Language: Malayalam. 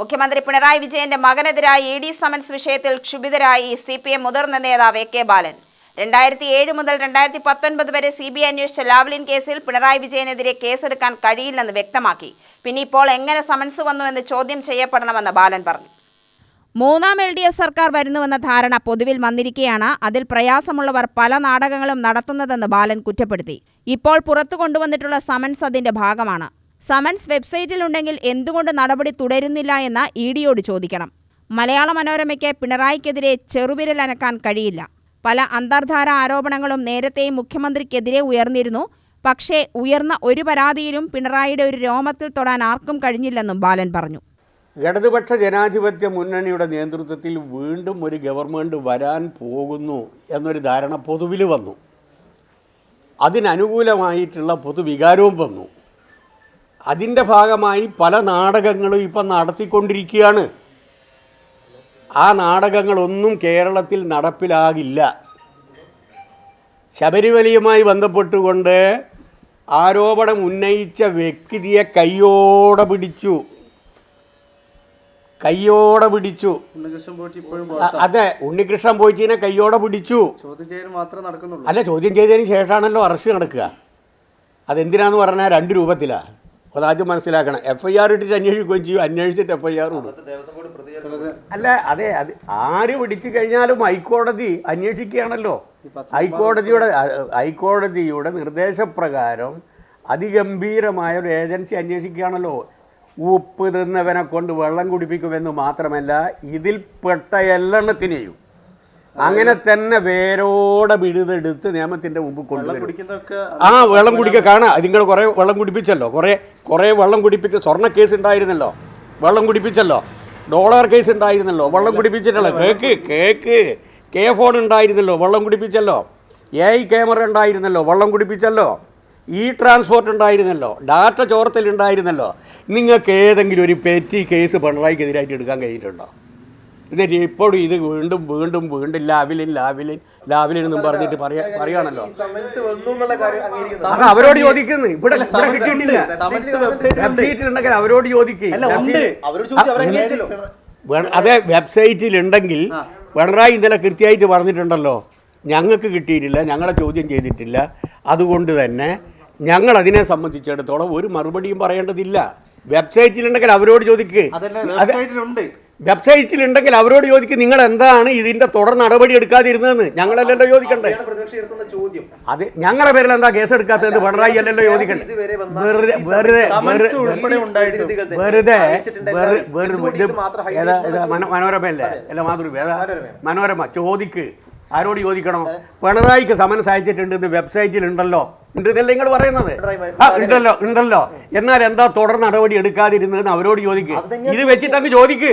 മുഖ്യമന്ത്രി പിണറായി വിജയന്റെ മകനെതിരായ ഇ ഡി സമൻസ് വിഷയത്തിൽ ക്ഷുഭിതരായി സി പി എം മുതിർന്ന നേതാവ് എ കെ ബാലൻ. രണ്ടായിരത്തി ഏഴ് മുതൽ രണ്ടായിരത്തി പത്തൊൻപത് വരെ സി ബി ഐ അന്വേഷിച്ച ലാവ്ലിൻ കേസിൽ പിണറായി വിജയനെതിരെ കേസെടുക്കാൻ കഴിയില്ലെന്ന് വ്യക്തമാക്കി. പിന്നെ ഇപ്പോൾ എങ്ങനെ സമൻസ് വന്നുവെന്ന് ചോദ്യം ചെയ്യപ്പെടണമെന്ന് ബാലൻ പറഞ്ഞു. മൂന്നാം എൽ ഡി എഫ് സർക്കാർ വരുന്നുവെന്ന ധാരണ പൊതുവിൽ വന്നിരിക്കെയാണ്. അതിൽ പ്രയാസമുള്ളവർ പല നാടകങ്ങളും നടത്തുന്നതെന്ന് ബാലൻ കുറ്റപ്പെടുത്തി. ഇപ്പോൾ പുറത്തു കൊണ്ടുവന്നിട്ടുള്ള സമൻസ് അതിന്റെ ഭാഗമാണ്. സമൻസ് വെബ്സൈറ്റിൽ ഉണ്ടെങ്കിൽ എന്തുകൊണ്ട് നടപടി തുടരുന്നില്ല എന്ന് ഇ ഡിയോട് ചോദിക്കണം. മലയാള മനോരമയ്ക്ക് പിണറായിക്കെതിരെ ചെറുവിരൽ അനക്കാൻ കഴിയില്ല. പല അന്തർധാര ആരോപണങ്ങളും നേരത്തെ മുഖ്യമന്ത്രിക്കെതിരെ ഉയർന്നിരുന്നു. പക്ഷേ ഉയർന്ന ഒരു പരാതിയിലും പിണറായിയുടെ ഒരു രോമത്തിൽ തൊടാൻ ആർക്കും കഴിഞ്ഞില്ലെന്നും ബാലൻ പറഞ്ഞു. ഇടതുപക്ഷ ജനാധിപത്യ മുന്നണിയുടെ നേതൃത്വത്തിൽ വീണ്ടും ഒരു ഗവൺമെന്റ് വരാൻ പോകുന്നു എന്നൊരു ധാരണ പൊതുവിൽ വന്നു. അതിനനുകൂലമായിട്ടുള്ള പൊതുവികാരവും വന്നു. അതിന്റെ ഭാഗമായി പല നാടകങ്ങളും ഇപ്പം നടത്തിക്കൊണ്ടിരിക്കുകയാണ്. ആ നാടകങ്ങളൊന്നും കേരളത്തിൽ നടപ്പിലാകില്ല. ശബരിമലയുമായി ബന്ധപ്പെട്ടുകൊണ്ട് ആരോപണം ഉന്നയിച്ച വ്യക്തിയെ കയ്യോടെ പിടിച്ചു. കയ്യോടെ പിടിച്ചു. അതെ ഉണ്ണികൃഷ്ണൻ പോയിട്ടിനെ കയ്യോടെ പിടിച്ചു. ചോദ്യം ചെയ്യൽ മാത്രം നടക്കുന്നുള്ളൂ. അല്ല ചോദ്യം ചെയ്തതിന് ശേഷമാണല്ലോ അറസ്റ്റ് നടക്കുക. അതെന്തിനാന്ന് പറഞ്ഞാൽ രണ്ട് രൂപത്തിലാണ് അതാദ്യം മനസ്സിലാക്കണം. എഫ് ഐ ആർ ഇട്ടിട്ട് അന്വേഷിക്കുകയും ചെയ്യും. അന്വേഷിച്ചിട്ട് എഫ് ഐ ആർ ഇടും. അല്ല അതെ അത് ആര് പിടിച്ചു കഴിഞ്ഞാലും ഹൈക്കോടതി അന്വേഷിക്കുകയാണല്ലോ. ഹൈക്കോടതിയുടെ ഹൈക്കോടതിയുടെ നിർദ്ദേശപ്രകാരം അതിഗംഭീരമായ ഒരു ഏജൻസി അന്വേഷിക്കുകയാണല്ലോ. ഉപ്പ് തിന്നവനെ കൊണ്ട് വെള്ളം കുടിപ്പിക്കുമെന്ന് മാത്രമല്ല ഇതിൽപ്പെട്ട പെട്ട എല്ലെണ്ണത്തിനെയും അങ്ങനെ തന്നെ വേരോടെ വിഴുതെടുത്ത് നിയമത്തിന്റെ മുമ്പ് കൊണ്ടുവരും. ആ വെള്ളം കുടിക്കുക കാണാം. നിങ്ങൾ കുറെ വെള്ളം കുടിപ്പിച്ചല്ലോ. കുറെ കുറെ വെള്ളം കുടിപ്പിച്ച് സ്വർണ കേസ് ഉണ്ടായിരുന്നല്ലോ വെള്ളം കുടിപ്പിച്ചല്ലോ. ഡോളർ കേസ് ഉണ്ടായിരുന്നല്ലോ വെള്ളം കുടിപ്പിച്ചിട്ടല്ലോ? Cake cake. കെ ഫോൺ ഉണ്ടായിരുന്നല്ലോ വെള്ളം കുടിപ്പിച്ചല്ലോ. എ ഐ ക്യാമറ ഉണ്ടായിരുന്നല്ലോ വെള്ളം കുടിപ്പിച്ചല്ലോ. ഇ ട്രാൻസ്പോർട്ട് ഉണ്ടായിരുന്നല്ലോ ഡാറ്റ ചോർത്തൽ ഉണ്ടായിരുന്നല്ലോ നിങ്ങൾക്ക് ഏതെങ്കിലും ഒരു പെറ്റി കേസ് പിണറായിക്കെതിരായിട്ട് എടുക്കാൻ കഴിഞ്ഞിട്ടുണ്ടോ? എന്നിട്ട് ഇപ്പോഴും ഇത് വീണ്ടും വീണ്ടും വീണ്ടും ലാവിലിൻ ലാവിലിൻ ലാവിലിൻ എന്നും പറഞ്ഞിട്ട് പറയാ പറയുകയാണല്ലോ. സമൻസ് വന്നു എന്നുള്ള കാര്യം അംഗീകരിക്കുന്നു. അത് അവരോട് ചോദിക്കുന്നു. ഇവിടെ ഇവിടെ കിട്ടിയിട്ടില്ല. സമൻസ് വെബ്സൈറ്റിൽ ഉണ്ടെങ്കിൽ അവരോട് ചോദിക്കേ. അല്ല ഉണ്ട്. അവരോട് ചോദിച്ചു അവർ അംഗീകരിച്ചല്ലോ അതെ വെബ്സൈറ്റിൽ ഉണ്ടെങ്കിൽ പിണറായി ഇന്നലെ കൃത്യമായിട്ട് പറഞ്ഞിട്ടുണ്ടല്ലോ. ഞങ്ങൾക്ക് കിട്ടിയിട്ടില്ല ഞങ്ങളെ ചോദ്യം ചെയ്തിട്ടില്ല. അതുകൊണ്ട് തന്നെ ഞങ്ങൾ അതിനെ സംബന്ധിച്ചിടത്തോളം ഒരു മറുപടിയും പറയേണ്ടതില്ല. വെബ്സൈറ്റിലുണ്ടെങ്കിൽ അവരോട് ചോദിക്കുക വെബ്സൈറ്റിലുണ്ടെങ്കിൽ അവരോട് ചോദിക്കും നിങ്ങൾ എന്താണ് ഇതിന്റെ തുടർ നടപടി എടുക്കാതിരുന്നതെന്ന്? ഞങ്ങളല്ലല്ലോ ചോദിക്കണ്ടേ? അത് ഞങ്ങളുടെ പേരിൽ എന്താ കേസ് എടുക്കാത്തത് പിണറായി അല്ലല്ലോ ചോദിക്കണ്ടേ? വെറുതെ മനോരമ അല്ലേ അല്ല മാതൃഭൂമി മനോരമ. മനോരമ ചോദിക്ക്. ആരോട് ചോദിക്കണോ? പിണറായിക്ക് സമൻസ് അയച്ചിട്ടുണ്ട് ഇത് വെബ്സൈറ്റിൽ ഉണ്ടല്ലോ ഉണ്ടെന്നല്ലേ നിങ്ങൾ പറയുന്നത്? ആ ഉണ്ടല്ലോ ഉണ്ടല്ലോ. എന്നാൽ എന്താ തുടർ നടപടി എടുക്കാതിരുന്നതെന്ന് അവരോട് ചോദിക്കുക ഇത് വെച്ചിട്ടങ്ങ് ചോദിക്ക്.